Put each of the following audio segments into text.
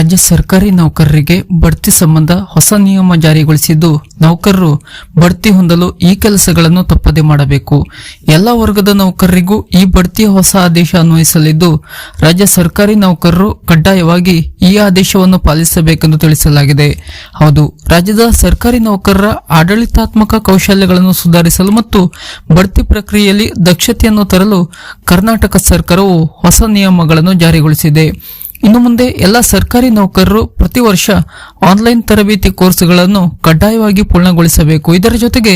ರಾಜ್ಯ ಸರ್ಕಾರಿ ನೌಕರರಿಗೆ ಬಡ್ತಿ ಸಂಬಂಧ ಹೊಸ ನಿಯಮ ಜಾರಿಗೊಳಿಸಿದ್ದು, ನೌಕರರು ಬಡ್ತಿ ಹೊಂದಲು ಈ ಕೆಲಸಗಳನ್ನು ತಪ್ಪದೆ ಮಾಡಬೇಕು. ಎಲ್ಲ ವರ್ಗದ ನೌಕರರಿಗೂ ಈ ಬಡ್ತಿ ಹೊಸ ಆದೇಶ ಅನ್ವಯಿಸಲಿದ್ದು, ರಾಜ್ಯ ಸರ್ಕಾರಿ ನೌಕರರು ಕಡ್ಡಾಯವಾಗಿ ಈ ಆದೇಶವನ್ನು ಪಾಲಿಸಬೇಕೆಂದು ತಿಳಿಸಲಾಗಿದೆ. ಹೌದು, ರಾಜ್ಯದ ಸರ್ಕಾರಿ ನೌಕರರ ಆಡಳಿತಾತ್ಮಕ ಕೌಶಲ್ಯಗಳನ್ನು ಸುಧಾರಿಸಲು ಮತ್ತು ಬಡ್ತಿ ಪ್ರಕ್ರಿಯೆಯಲ್ಲಿ ದಕ್ಷತೆಯನ್ನು ತರಲು ಕರ್ನಾಟಕ ಸರ್ಕಾರವು ಹೊಸ ನಿಯಮಗಳನ್ನು ಜಾರಿಗೊಳಿಸಿದೆ. ಇನ್ನು ಮುಂದೆ ಎಲ್ಲ ಸರ್ಕಾರಿ ನೌಕರರು ಪ್ರತಿ ವರ್ಷ ಆನ್ಲೈನ್ ತರಬೇತಿ ಕೋರ್ಸ್ಗಳನ್ನು ಕಡ್ಡಾಯವಾಗಿ ಪೂರ್ಣಗೊಳಿಸಬೇಕು. ಇದರ ಜೊತೆಗೆ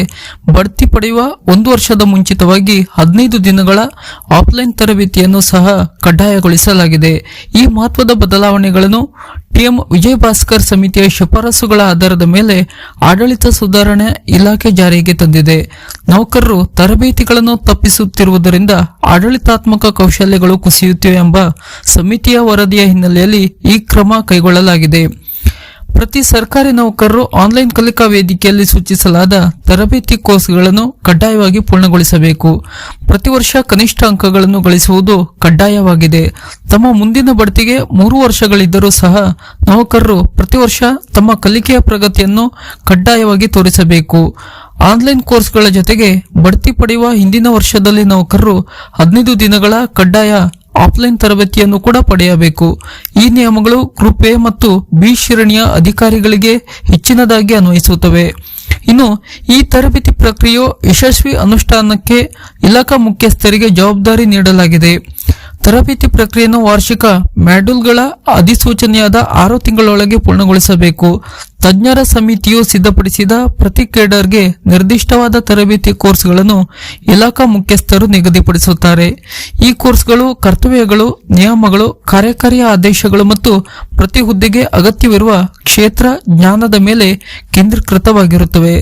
ಬಡ್ತಿ ಪಡೆಯುವ ಒಂದು ವರ್ಷದ ಮುಂಚಿತವಾಗಿ ಹದಿನೈದು ದಿನಗಳ ಆಫ್ಲೈನ್ ತರಬೇತಿಯನ್ನು ಸಹ ಕಡ್ಡಾಯಗೊಳಿಸಲಾಗಿದೆ. ಈ ಮಹತ್ವದ ಬದಲಾವಣೆಗಳನ್ನು ಟಿಎಂ ವಿಜಯ ಭಾಸ್ಕರ್ ಸಮಿತಿಯ ಶಿಫಾರಸುಗಳ ಆಧಾರದ ಮೇಲೆ ಆಡಳಿತ ಸುಧಾರಣೆ ಇಲಾಖೆ ಜಾರಿಗೆ ತಂದಿದೆ. ನೌಕರರು ತರಬೇತಿಗಳನ್ನು ತಪ್ಪಿಸುತ್ತಿರುವುದರಿಂದ ಆಡಳಿತಾತ್ಮಕ ಕೌಶಲ್ಯಗಳು ಕುಸಿಯುತ್ತಿವೆ ಎಂಬ ಸಮಿತಿಯ ವರದಿಯ ಹಿನ್ನೆಲೆಯಲ್ಲಿ ಈ ಕ್ರಮ ಕೈಗೊಳ್ಳಲಾಗಿದೆ. ಪ್ರತಿ ಸರ್ಕಾರಿ ನೌಕರರು ಆನ್ಲೈನ್ ಕಲಿಕಾ ವೇದಿಕೆಯಲ್ಲಿ ಸೂಚಿಸಲಾದ ತರಬೇತಿ ಕೋರ್ಸ್ಗಳನ್ನು ಕಡ್ಡಾಯವಾಗಿ ಪೂರ್ಣಗೊಳಿಸಬೇಕು. ಪ್ರತಿ ವರ್ಷ ಕನಿಷ್ಠ ಅಂಕಗಳನ್ನು ಗಳಿಸುವುದು ಕಡ್ಡಾಯವಾಗಿದೆ. ತಮ್ಮ ಮುಂದಿನ ಬಡ್ತಿಗೆ ಮೂರು ವರ್ಷಗಳಿದ್ದರೂ ಸಹ ನೌಕರರು ಪ್ರತಿ ವರ್ಷ ತಮ್ಮ ಕಲಿಕೆಯ ಪ್ರಗತಿಯನ್ನು ಕಡ್ಡಾಯವಾಗಿ ತೋರಿಸಬೇಕು. ಆನ್ಲೈನ್ ಕೋರ್ಸ್ಗಳ ಜೊತೆಗೆ ಬಡ್ತಿ ಪಡೆಯುವ ಹಿಂದಿನ ವರ್ಷದಲ್ಲಿ ನೌಕರರು ಹದಿನೈದು ದಿನಗಳ ಕಡ್ಡಾಯ ಆಫ್ಲೈನ್ ತರಬೇತಿಯನ್ನು ಕೂಡ ಪಡೆಯಬೇಕು. ಈ ನಿಯಮಗಳು ಗ್ರೂಪ್ ಮತ್ತು ಬಿ ಶ್ರೇಣಿಯ ಅಧಿಕಾರಿಗಳಿಗೆ ಹೆಚ್ಚಿನದಾಗಿ ಅನ್ವಯಿಸುತ್ತವೆ. ಇನ್ನು, ಈ ತರಬೇತಿ ಪ್ರಕ್ರಿಯೆಯು ಯಶಸ್ವಿ ಅನುಷ್ಠಾನಕ್ಕೆ ಇಲಾಖಾ ಮುಖ್ಯಸ್ಥರಿಗೆ ಜವಾಬ್ದಾರಿ ನೀಡಲಾಗಿದೆ. ತರಬೇತಿ ಪ್ರಕ್ರಿಯೆಯನ್ನು ವಾರ್ಷಿಕ ಮ್ಯಾಡ್ಯೂಲ್ಗಳ ಅಧಿಸೂಚನೆಯಾದ ಆರು ತಿಂಗಳೊಳಗೆ ಪೂರ್ಣಗೊಳಿಸಬೇಕು. ತಜ್ಞರ ಸಮಿತಿಯು ಸಿದ್ಧಪಡಿಸಿದ ಪ್ರತಿ ಕೇಡರ್ಗೆ ನಿರ್ದಿಷ್ಟವಾದ ತರಬೇತಿ ಕೋರ್ಸ್ಗಳನ್ನು ಇಲಾಖಾ ಮುಖ್ಯಸ್ಥರು ನಿಗದಿಪಡಿಸುತ್ತಾರೆ. ಈ ಕೋರ್ಸ್ಗಳು ಕರ್ತವ್ಯಗಳು, ನಿಯಮಗಳು ಕಾರ್ಯಕಾರಿ ಆದೇಶಗಳು ಮತ್ತು ಪ್ರತಿ ಹುದ್ದೆಗೆ ಅಗತ್ಯವಿರುವ ಕ್ಷೇತ್ರ ಜ್ಞಾನದ ಮೇಲೆ ಕೇಂದ್ರೀಕೃತವಾಗಿರುತ್ತವೆ.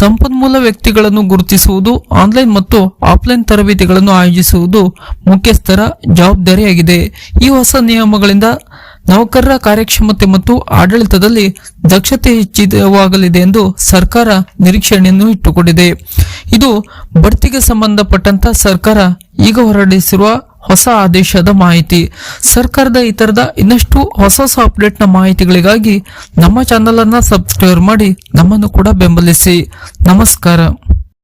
ಸಂಪನ್ಮೂಲ ವ್ಯಕ್ತಿಗಳನ್ನು ಗುರುತಿಸುವುದು, ಆನ್ಲೈನ್ ಮತ್ತು ಆಫ್ಲೈನ್ ತರಬೇತಿಗಳನ್ನು ಆಯೋಜಿಸುವುದು ಮುಖ್ಯಸ್ಥರ ಜವಾಬ್ದಾರಿಯಾಗಿದೆ. ಈ ಹೊಸ ನಿಯಮಗಳಿಂದ ನೌಕರರ ಕಾರ್ಯಕ್ಷಮತೆ ಮತ್ತು ಆಡಳಿತದಲ್ಲಿ ದಕ್ಷತೆ ಹೆಚ್ಚಿದವಾಗಲಿದೆ ಎಂದು ಸರ್ಕಾರ ನಿರೀಕ್ಷಣೆಯನ್ನು ಇಟ್ಟುಕೊಂಡಿದೆ. ಇದು ಬಡ್ತಿಗೆ ಸಂಬಂಧಪಟ್ಟಂತ ಸರ್ಕಾರ ಈಗ ಹೊರಡಿಸಿರುವ ಹೊಸ ಆದೇಶದ ಮಾಹಿತಿ. ಸರ್ಕಾರದ ಇತರದ ಇನ್ನಷ್ಟು ಹೊಸ ಹೊಸ ಅಪ್ಡೇಟ್ನ ಮಾಹಿತಿಗಳಿಗಾಗಿ ನಮ್ಮ ಚಾನಲನ್ನು ಸಬ್ಸ್ಕ್ರೈಬ್ ಮಾಡಿ ನಮ್ಮನ್ನು ಕೂಡ ಬೆಂಬಲಿಸಿ. ನಮಸ್ಕಾರ.